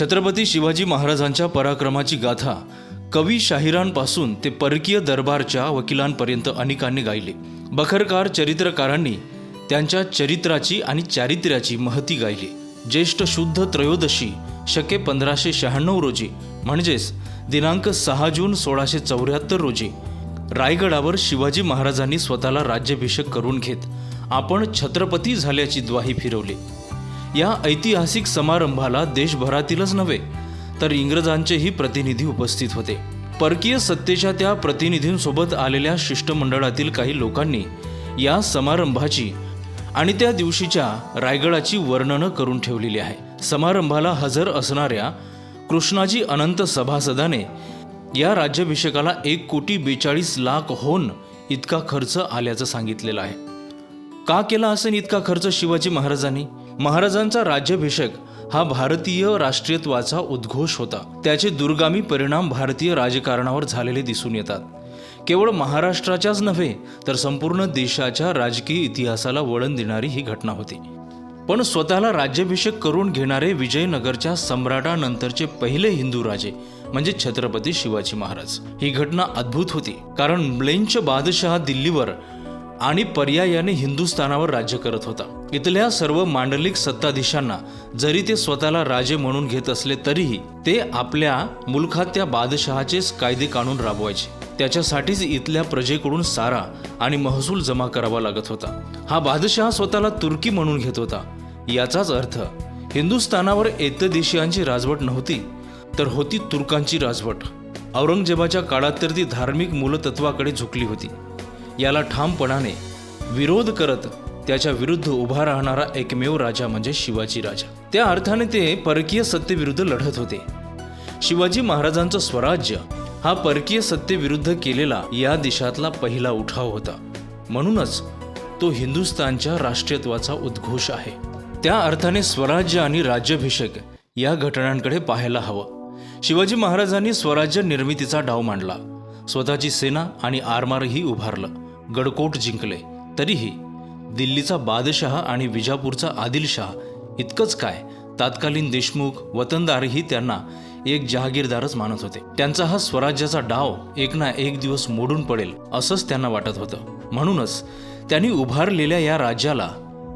छत्रपती शिवाजी महाराजांच्या पराक्रमाची गाथा कवी शाहिरांपासून ते परकीय दरबारच्या वकिलांपर्यंत अनेकांनी गायली. बखरकार चरित्रकारांनी त्यांच्या चरित्राची आणि चारित्र्याची महती गायली. ज्येष्ठ शुद्ध त्रयोदशी शके पंधराशे शहाण्णव रोजी म्हणजेच दिनांक सहा जून सोळाशे चौऱ्याहत्तर रोजी रायगडावर शिवाजी महाराजांनी स्वतःला राज्याभिषेक करून घेत आपण छत्रपती झाल्याची द्वाही फिरवली. या ऐतिहासिक समारंभाला देशभरातीलच नव्हे तर इंग्रजांचेही प्रतिनिधी उपस्थित होते. परकीय सत्तेच्या त्या प्रतिनिधींसोबत आलेल्या शिष्टमंडळातील काही लोकांनी या समारंभाची आणि त्या दिवशीच्या रायगडाची वर्णनं करून ठेवलेली आहे. समारंभाला हजर असणाऱ्या कृष्णाजी अनंत सभासदाने या राज्याभिषेकाला एक कोटी बेचाळीस लाख होन इतका खर्च आल्याचं सांगितलेलं आहे. का केला असेल इतका खर्च शिवाजी महाराजांनी? महाराजांचा राज्याभिषेक हा भारतीय राष्ट्रीयत्वाचा उद्घोष होता. त्याचे दुर्गामी परिणाम भारतीय राजकारणावर झालेले दिसून येतात. केवळ महाराष्ट्राच्याच नव्हे तर संपूर्ण देशाच्या राजकीय इतिहासाला वळण देणारी ही घटना होती. पण स्वतःला राज्याभिषेक करून घेणारे विजयनगरच्या सम्राटानंतरचे पहिले हिंदू राजे म्हणजे छत्रपती शिवाजी महाराज. ही घटना अद्भुत होती कारण म्लेंच बादशहा दिल्लीवर आणि पर्यायाने हिंदुस्थानावर राज्य करत होता. इथल्या सर्व मांडलिक सत्ताधीशांना जरी ते स्वतःला राजे म्हणून घेत असले तरीही ते आपल्या मुलखात त्या बादशहाचेच कायदे कानून राबवायचे. त्याच्यासाठीच इथल्या प्रजेकडून सारा आणि महसूल जमा करावा लागत होता. हा बादशहा स्वतःला तुर्की म्हणून घेत होता. याचाच अर्थ हिंदुस्थानावर एतदेशियांची राजवट नव्हती तर होती तुर्कांची राजवट. औरंगजेबाच्या काळात तर ती धार्मिक मूलतत्वाकडे झुकली होती. याला ठामपणाने विरोध करत त्याच्या विरुद्ध उभा राहणारा एकमेव राजा म्हणजे शिवाजी राजा. त्या अर्थाने ते परकीय सत्तेविरुद्ध लढत होते. शिवाजी महाराजांचं स्वराज्य हा परकीय सत्तेविरुद्ध केलेला या देशातला पहिला उठाव होता. म्हणूनच तो हिंदुस्थानच्या राष्ट्रीयत्वाचा उद्घोष आहे. त्या अर्थाने स्वराज्य आणि राज्याभिषेक या घटनांकडे पाहायला हवं. शिवाजी महाराजांनी स्वराज्य निर्मितीचा डाव मांडला. स्वतःची सेना आणि आरमारही उभारलं. गडकोट जिंकले. तरीही दिल्लीचा बादशहा आणि विजापूरचा आदिलशहा इतकंच काय? तात्कालीन देशमुख वतनदारही त्यांना एक जहागीरदारच मानत होते. त्यांचा हा स्वराज्याचा डाव एक ना एक दिवस मोडून पडेल असंच त्यांना वाटत होतं. म्हणूनच त्यांनी उभारलेल्या या राज्याला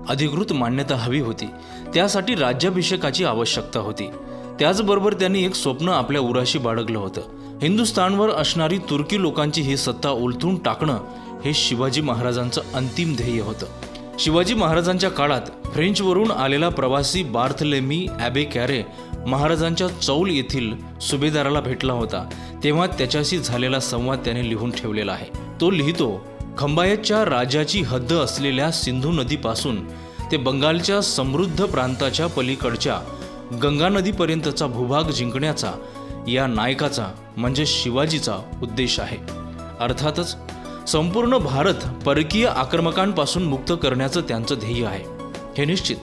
अधिकृत मान्यता हवी होती. त्यासाठी राज्याभिषेकाची आवश्यकता होती. त्याचबरोबर त्यांनी एक स्वप्न आपल्या उराशी बाळगलं होतं. हिंदुस्थानवर असणारी तुर्की लोकांची ही सत्ता उलथून टाकणं हे शिवाजी महाराजांचं अंतिम ध्येय होतं. शिवाजी महाराजांच्या काळात फ्रेंचवरून आलेला प्रवासी बार्थलेमी ॲबे कॅरे महाराजांच्या चौल येथील सुभेदाराला भेटला होता. तेव्हा त्याच्याशी झालेला संवाद त्याने लिहून ठेवलेला आहे. तो लिहितो खंबायतच्या राजाची हद्द असलेल्या सिंधू नदीपासून ते बंगालच्या समृद्ध प्रांताच्या पलीकडच्या गंगा नदीपर्यंतचा भूभाग जिंकण्याचा या नायकाचा म्हणजे शिवाजीचा उद्देश आहे. अर्थातच संपूर्ण भारत परकीय आक्रमकांपासून मुक्त करण्याचं त्यांचं ध्येय आहे. हे निश्चित.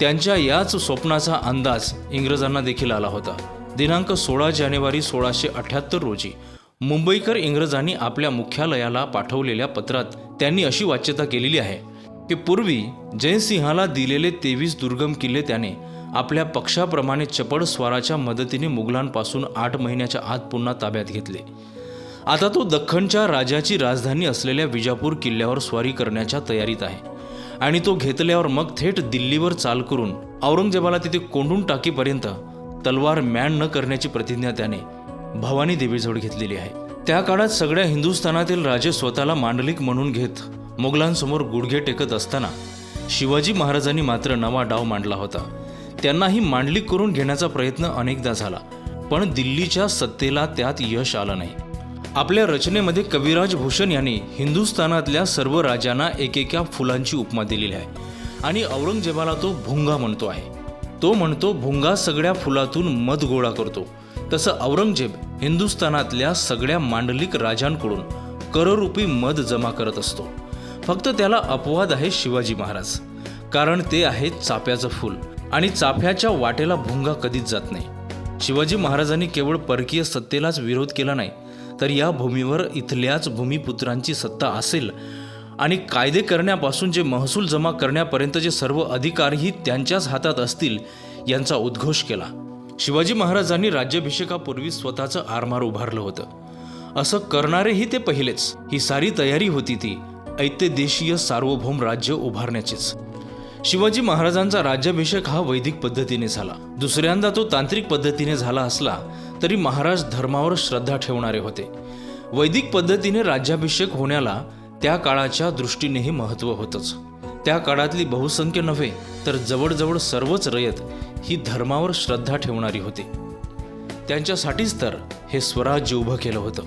त्यांच्या याच स्वप्नाचा अंदाज इंग्रजांना देखील आला होता. दिनांक सोळा जानेवारी सोळाशे अठ्याहत्तर रोजी मुंबईकर इंग्रजांनी आपल्या मुख्यालयाला पाठवलेल्या पत्रात त्यांनी अशी वाच्यता केलेली आहे की पूर्वी जयसिंहाला दिलेले तेवीस दुर्गम किल्ले त्याने आपल्या पक्षाप्रमाणे चपळ स्वाराच्या मदतीने मुघलांपासून आठ महिन्याच्या आत पुन्हा ताब्यात घेतले. आता तो दख्खनच्या राजाची राजधानी असलेल्या विजापूर किल्ल्यावर स्वारी करण्याच्या तयारीत आहे. आणि तो घेतल्यावर मग थेट दिल्लीवर चाल करून औरंगजेबाला तिथे कोंडून टाकीपर्यंत तलवार मॅन न करण्याची प्रतिज्ञा त्याने भवानी देवीजवळ घेतलेली आहे. त्या काळात सगळ्या हिंदुस्थानातील राजे स्वतःला मांडलिक म्हणून घेत मुघलांसमोर गुडघे टेकत असताना शिवाजी महाराजांनी मात्र नवा डाव मांडला होता. त्यांनाही मांडलिक करून घेण्याचा प्रयत्न अनेकदा झाला पण दिल्लीच्या सत्तेला त्यात यश आलं नाही. आपल्या रचनेमध्ये कविराज भूषण यांनी हिंदुस्थानातल्या सर्व राजांना एकेका फुलांची उपमा दिलेली आहे आणि औरंगजेबाला तो भुंगा म्हणतो आहे. तो म्हणतो भुंगा सगळ्या फुलातून मध गोळा करतो. तसं औरंगजेब हिंदुस्थानातल्या सगळ्या मांडलिक राजांकडून कररूपी मध जमा करत असतो. फक्त त्याला अपवाद आहे शिवाजी महाराज. कारण ते आहे चाफ्याचं फूल आणि चाफ्याच्या वाटेला भुंगा कधीच जात नाही. शिवाजी महाराजांनी केवळ परकीय सत्तेलाच विरोध केला नाही तर या भूमीवर इथल्याच भूमिपुत्रांची सत्ता असेल. आणि कायदे करण्यापासून जे महसूल जमा करण्यापर्यंतचे सर्व अधिकारही त्यांच्याच हातात असतील यांचा उद्घोष केला. शिवाजी महाराजांनी राज्याभिषेकापूर्वी स्वतःचं आरमार उभारलं होतं. असं करणारेही ते पहिलेच. ही सारी तयारी होती ती. ऐत्यदेशीय सार्वभौम राज्य उभारण्याचीच. शिवाजी महाराजांचा राज्याभिषेक हा वैदिक पद्धतीने झाला. दुसऱ्यांदा तो तांत्रिक पद्धतीने झाला असला तरी महाराज धर्मावर श्रद्धा ठेवणारे होते. वैदिक पद्धतीने राज्याभिषेक होण्याला त्या काळाच्या दृष्टीनेही महत्त्व होतंच. त्या काळातली बहुसंख्य नव्हे तर जवळजवळ सर्वच रयत ही धर्मावर श्रद्धा ठेवणारी होती. त्यांच्यासाठीच तर हे स्वराज्य उभं केलं होतं.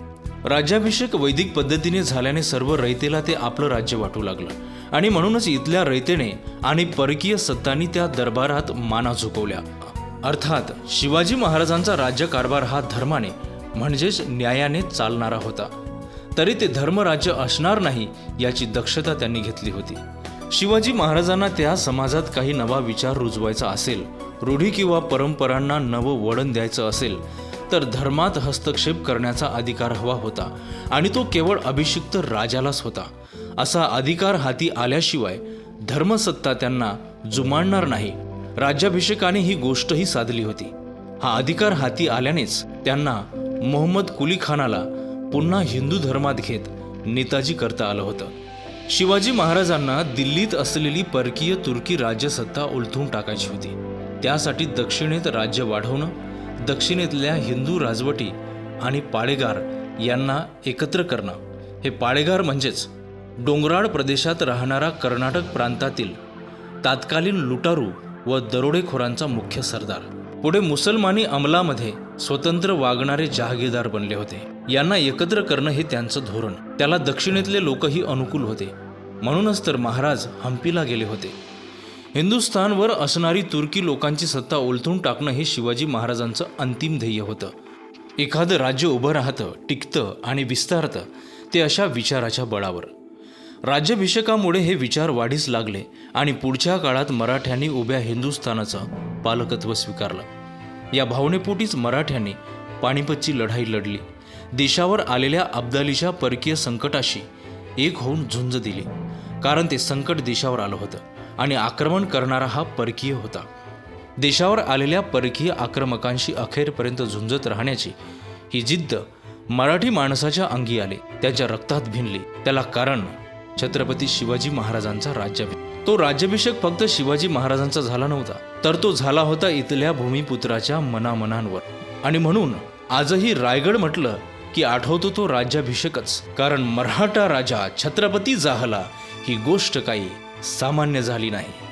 राज्याभिषेक वैदिक पद्धतीने झाल्याने सर्व रयतेला ते आपलं राज्य वाटू लागलं. आणि म्हणूनच इथल्या रयतेने आणि परकीय सत्तांनी त्या दरबारात माना झुकवल्या. अर्थात शिवाजी महाराजांचा राज्यकारभार हा धर्माने म्हणजेच न्यायाने चालणारा होता. तरी ते धर्मराज्य असणार नाही याची दक्षता त्यांनी घेतली होती. शिवाजी महाराजांना त्या समाजात काही नवा विचार रुजवायचा असेल रूढी किंवा परंपरांना नवं वळण द्यायचं असेल तर धर्मात हस्तक्षेप करण्याचा अधिकार हवा होता आणि तो केवळ अभिषिक्त राजालाच होता. असा अधिकार हाती आल्याशिवाय धर्मसत्ता त्यांना जुमानणार नाही. राज्याभिषेकाने ही गोष्टही साधली होती. हा अधिकार हाती आल्यानेच त्यांना मोहम्मद कुली खानाला पुन्हा हिंदू धर्मात घेत नेताजी करता आलं होतं. शिवाजी महाराजांना दिल्लीत असलेली परकीय तुर्की राज्यसत्ता उलथून टाकायची होती. त्यासाठी दक्षिणेत राज्य वाढवणं दक्षिणेतल्या हिंदू राजवटी आणि पाळेगार यांना एकत्र करणं हे पाळेगार म्हणजेच डोंगराळ प्रदेशात राहणारा कर्नाटक प्रांतातील तात्कालीन लुटारू व दरोडेखोरांचा मुख्य सरदार. पुढे मुसलमानी अंमलामध्ये स्वतंत्र वागणारे जहागीरदार बनले होते. यांना एकत्र करणं हे त्यांचं धोरण. त्याला दक्षिणेतले लोकही अनुकूल होते. म्हणूनच तर महाराज हम्पीला गेले होते. हिंदुस्थानवर असणारी तुर्की लोकांची सत्ता उलथून टाकणं हे शिवाजी महाराजांचं अंतिम ध्येय होतं. एखादं राज्य उभं राहतं टिकतं आणि विस्तारतं ते अशा विचाराच्या बळावर. राज्याभिषेकामुळे हे विचार वाढीस लागले आणि पुढच्या काळात मराठ्यांनी उभ्या हिंदुस्थानाचं पालकत्व स्वीकारलं. या भावनेपोटीच मराठ्यांनी पानिपतची लढाई लढली. देशावर आलेल्या अब्दालीच्या परकीय संकटाशी एक होऊन झुंज दिली. कारण ते संकट देशावर आलं होतं आणि आक्रमण करणारा हा परकीय होता. देशावर आलेल्या परकीय आक्रमकांशी अखेरपर्यंत झुंजत राहण्याची ही जिद्द मराठी माणसाच्या अंगी आली त्याच्या रक्तात भिनली. त्याला कारण छत्रपती शिवाजी महाराजांचा राज्याभिषेक. तो राज्याभिषेक फक्त शिवाजी महाराजांचा झाला नव्हता तर तो झाला होता इथल्या भूमिपुत्राच्या मनामनांवर. आणि म्हणून आजही रायगड म्हटलं की आठवतो तो राज्याभिषेकच कारण मराठा राजा छत्रपती जाहला ही गोष्ट काही सामान्य झाली नाही.